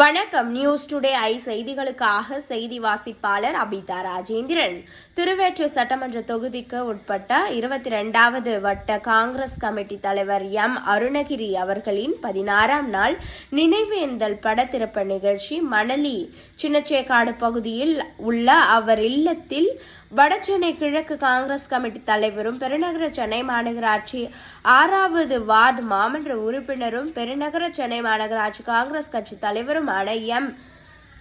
வணக்கம். News today I செய்திகளுக்காக செய்தி வாசிப்பாளர் அபிதா ராஜேந்திரன். திருவேற்று சட்டமன்ற தொகுதிக்கு உட்பட்ட இருபத்தி இரண்டாவது வட்ட காங்கிரஸ் கமிட்டி தலைவர் எம். அருணகிரி அவர்களின் பதினாறாம் நாள் நினைவேந்தல் படத்திறப்பு நிகழ்ச்சி மணலி சின்னச்சேக்காடு பகுதியில் உள்ள அவர் இல்லத்தில் வடசென்னை கிழக்கு காங்கிரஸ் கமிட்டி தலைவரும் பெருநகர சென்னை மாநகராட்சி ஆறாவது வார்டு மாமன்ற உறுப்பினரும் பெருநகர சென்னை மாநகராட்சி காங்கிரஸ் கட்சி தலைவருமான எம்.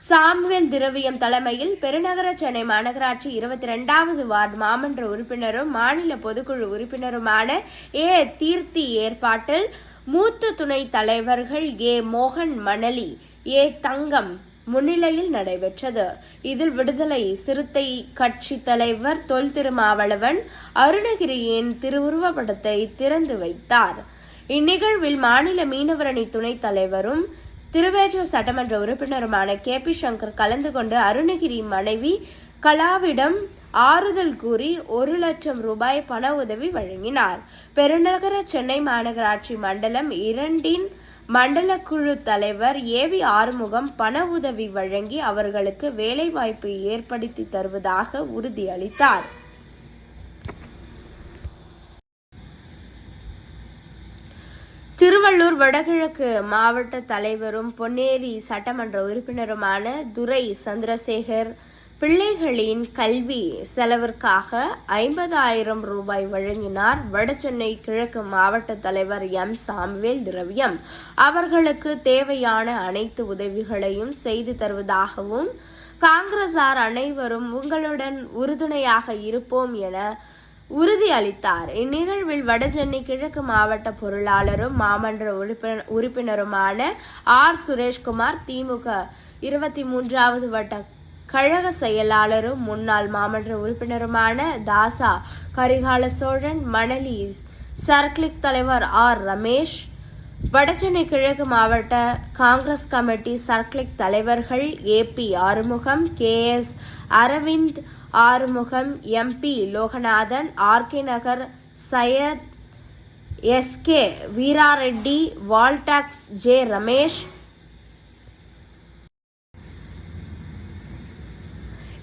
சாம்வேல் திரவியம் தலைமையில் பெருநகர சென்னை மாநகராட்சி இருபத்தி ரெண்டாவது வார்டு மாமன்ற உறுப்பினரும் மாநில பொதுக்குழு உறுப்பினருமான ஏ. தீர்த்தி ஏற்பாட்டில் மூத்த துணைத் தலைவர்கள் ஏ. மோகன் மணலி ஏ. தங்கம் முன்னிலையில் நடைபெற்றது. இதில் விடுதலை சிறுத்தை கட்சி தலைவர் தொல் திருமாவளவன் அருணகிரியின் திருவுருவப்படத்தை திறந்து வைத்தார். இந்நிகழ்வில் மாநில மீனவரணி துணைத் தலைவரும் திருவேற்றூர் சட்டமன்ற உறுப்பினருமான கே. பி. சங்கர் கலந்து கொண்டு அருணகிரி மனைவி கலாவிடம் ஆறுதல் கூறி ஒரு லட்சம் ரூபாய் பண உதவி வழங்கினார். பெருநகர சென்னை மாநகராட்சி மண்டலம் இரண்டின் மண்டல குழு தலைவர் ஏவி ஆறுமுகம் பண உதவி வழங்கி அவர்களுக்கு வேலைவாய்ப்பு ஏற்படுத்தி தருவதாக உறுதியளித்தார். திருவள்ளூர் வடகிழக்கு மாவட்ட தலைவரும் பொன்னேரி சட்டமன்ற உறுப்பினருமான துரை சந்திரசேகர் பிள்ளைகளின் கல்வி செலவிற்காக ஐம்பதாயிரம் ரூபாய் வழங்கினார் வடசென்னை கிழக்கு மாவட்ட தலைவர் எம். சாமுவேல் திரவியம். அவர்களுக்கு தேவையான அனைத்து உதவிகளையும் செய்து தருவதாகவும் காங்கிரசார் அனைவரும் உங்களுடன் உறுதுணையாக இருப்போம் என உறுதி அளித்தார். இந்நிகழ்வில் வடசென்னை கிழக்கு மாவட்ட பொருளாளரும் மாமன்ற உறுப்பினர் உறுப்பினருமான ஆர். சுரேஷ்குமார் திமுக இருபத்தி மூன்றாவது வட்ட கழக செயலாளரும் முன்னாள் மாமன்ற உறுப்பினருமான தாசா கரிகால சோழன் மணலி சர்க்ளிக் தலைவர் ஆர். ரமேஷ் வடசென்னை கிழக்கு மாவட்ட காங்கிரஸ் கமிட்டி சர்க்ளிக் தலைவர்கள் AP Arumugam K. S. Aravind Arumugam MP Loganathan RK Nagar Syed SK Veerareddy Waltax J. Ramesh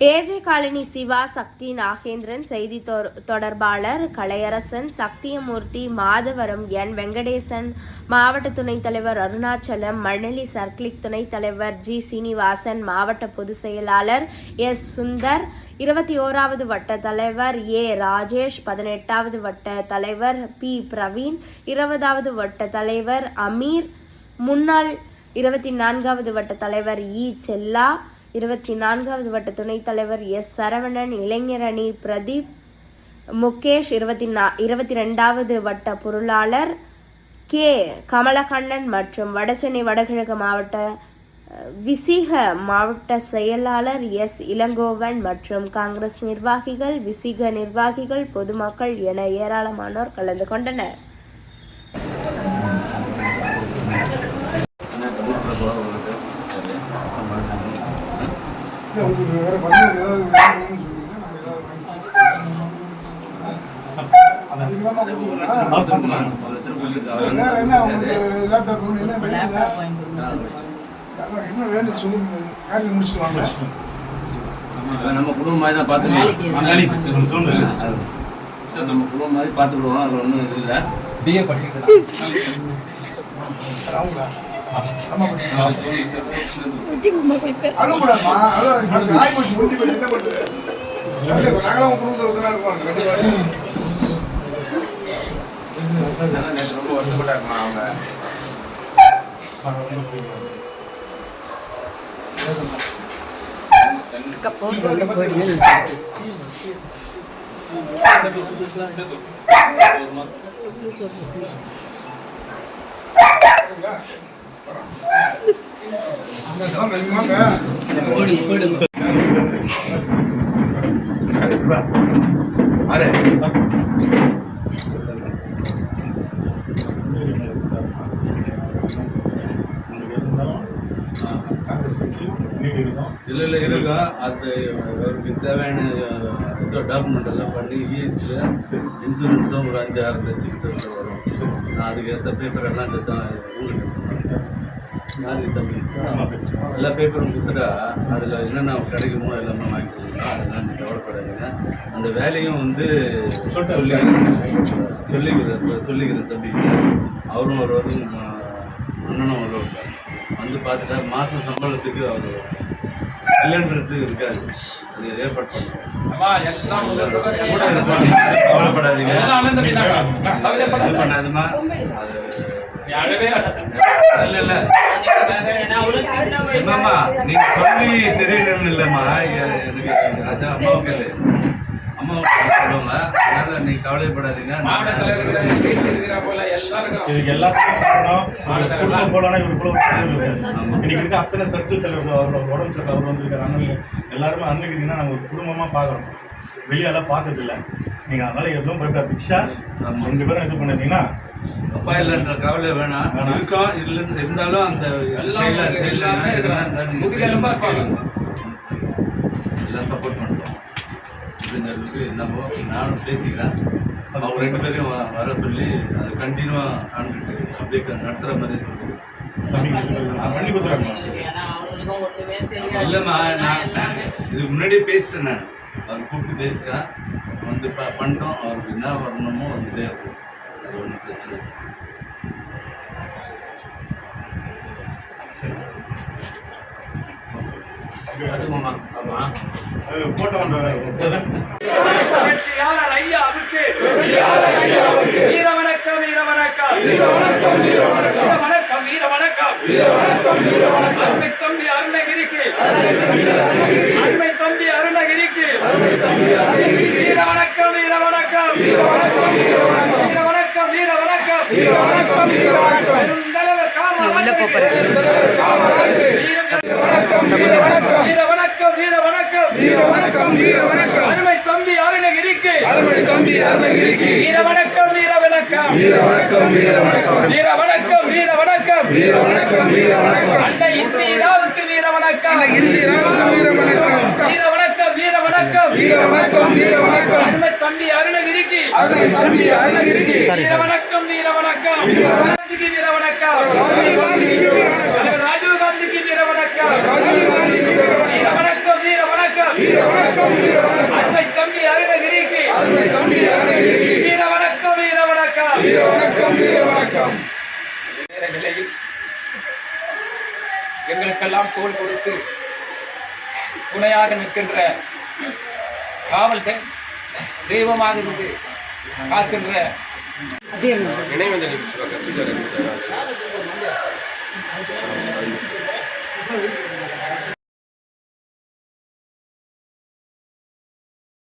AJ colony Siva Sakthi Nagendran செய்தி தொடர்பாளர் கலையரசன் சக்தியமூர்த்தி மாதவரம் என் வெங்கடேசன் மாவட்ட துணைத் தலைவர் அருணாச்சலம் மணலி சர்க்கிளிக் துணைத் தலைவர் ஜி சீனிவாசன் மாவட்ட பொதுச் செயலாளர் எஸ் சுந்தர் இருபத்தி ஓராவது வட்ட தலைவர் ஏ ராஜேஷ் பதினெட்டாவது வட்ட தலைவர் பி பிரவீன் இருபதாவது வட்ட தலைவர் அமீர் முன்னாள் இருபத்தி நான்காவது வட்ட தலைவர் இ செல்லா இருபத்தி நான்காவது வட்ட துணைத் தலைவர் எஸ். சரவணன் இளைஞரணி பிரதீப் முகேஷ் இருபத்தி நா இருபத்தி ரெண்டாவது வட்ட பொருளாளர் கே. கமலகண்ணன் மற்றும் வடசென்னை வடகிழக்கு மாவட்ட விசிக மாவட்ட செயலாளர் எஸ். இளங்கோவன் மற்றும் காங்கிரஸ் நிர்வாகிகள் விசிக நிர்வாகிகள் பொதுமக்கள் என ஏராளமானோர் கலந்து கொண்டனர் இல்லை உங்களுக்கு வேறு பதில் ஏதாவது வேணும்னு சொல்லுங்க நம்ம ஏதாவது என்ன வேணும் சொல்லுங்க முடிச்சுட்டு வாங்க நம்ம குடும்பம் மாதிரி தான் பார்த்துக்கலாம் நம்ம குடும்பம் மாதிரி பார்த்துக்கிடுவோம் அது ஒன்றும் இது இல்லை பிஏ படிச்சுக்கிறேன் ரொம்ப வருத்தப்பட்டாருமா அவங்க வாங்க இல்லை இல்லை இருக்கா அது அவருக்கு தேவையான இது டாக்குமெண்ட் எல்லாம் பண்ணி ஈஸ் இன்சூரன்ஸும் ஒரு அஞ்சு ஆறு லட்சம் கிட்ட வரும். நான் அதுக்கு ஏற்ற பேப்பர் எல்லாம் உங்களுக்கு நாலு தம்பி எல்லா பேப்பரும் கொடுத்துட்டா அதில் என்னென்ன கிடைக்குமோ எல்லாமே வாங்கி கொடுக்கலாம் அதெல்லாம் நீ கவலைப்படாதீங்க. அந்த வேலையும் வந்து சொல்லிக்கிறேன் சொல்லிக்கிறேன் சொல்லிக்கிறேன் தம்பி. அவரும் வருவாரும் அண்ணனும் வருவாங்க வந்து பார்த்துட்டா மாத சம்பளத்துக்கு அவர் இல்லைன்றது இருக்காது அது ஏற்பாடு பண்ணுவோம் கூட இருப்பாங்க. கவலைப்படாதீங்க. பண்ணாதுமா அது. இல்ல இல்ல. என்னம்மா நீங்க சொல்லி தெரியலன்னு இல்லம்மா. எனக்கு அதான் அம்மாவுக்கு இல்லை. அம்மாவுக்கு சொல்லுவாங்க அதனால நீங்க கவலைப்படாதீங்க. இதுக்கு எல்லாத்துக்கும் காரணம் குடும்பம் போலனா இவர் குடும்பம் இருக்காது இன்னைக்கு இருக்க அத்தனை சர்க்கிள் தலைவர் அவரோட உடம்பு சரியில்லை அவர் வந்திருக்காரு அண்ணன் எல்லாருமே அன்னைக்குன்னா நாங்கள் ஒரு குடும்பமா பார்க்குறோம். வெளியெல்லாம் பார்த்தது இல்லை நீங்கள் அதனால எதுவும் பயப்பட திக்ஷா ரெண்டு பேரும் இது பண்ணிட்டீங்கன்னா அப்பா இல்லைன்ற கவலை வேணாம். இருக்கோம் இல்ல இருந்தாலும் அந்த எல்லாம் இருக்கு. சப்போர்ட் பண்ணுறோம் இதுங்களுக்கு என்னவோ நானும் பேசிக்கிறேன். அவங்க ரெண்டு பேரையும் வ- வர சொல்லி அது கண்டினியூவாக ஆண்டுட்டு அப்படியே நடத்துகிற மாதிரி சொல்லி பண்ணி கொடுத்துறாங்க. இல்லைம்மா நான் இதுக்கு முன்னாடியே பேசிட்டேன் நான். அவர் கூப்பிட்டு பேசிட்டேன் வந்து ப பண்ணிட்டோம் அவருக்கு என்ன வரணுமோ வந்துட்டே இருக்கும். அது ஒன்றும் பிரச்சனை புரட்சியாளர் ஐயாவுக்கு வீர வணக்கம் வீர வணக்கம் வீர வணக்கம் வீர வணக்கம் அருமை தம்பி அருணகிரிக்கு. அருமை தம்பி அருணகிரிக்கு. அருமை தம்பி அருணகிரிக்கு அருமை தம்பி அருணகிரிக்கு வீர வணக்கம் வீர வணக்கம் வீர வணக்கம் வீர வணக்கம் வீர வணக்கம் வீர வணக்கம் வீர வணக்கம் வீர வணக்கம் அன்னை இந்திராவுக்கு வீர வணக்கம் இந்திராவுக்கு வீர வணக்கம் வீர வணக்கம் வீர வணக்கம் வீர வணக்கம் வீர வணக்கம் அருமை தம்பி அருணகிரிக்கு அருமை தம்பி அருணகிரிக்கு வீர வணக்கம் வீர வணக்கம் காந்திக்கு வீர வணக்கம். ராஜீவ் காந்திக்கு வீர வணக்கம். வீர வணக்கம் வீர வணக்கம். அருமை தம்பி அருணகிரிக்கு அருமை தம்பி வீர வணக்கம் வீர வணக்கம். வீர வணக்கம் வீர வணக்கம் நேர நிலையில் எங்களுக்கெல்லாம் தோல் கொடுத்து துணையாக நிற்கின்ற காவல்கள் பெண் தெய்வமாக இருந்து காக்கின்ற நினைவேந்தல் கட்சிக்காரர்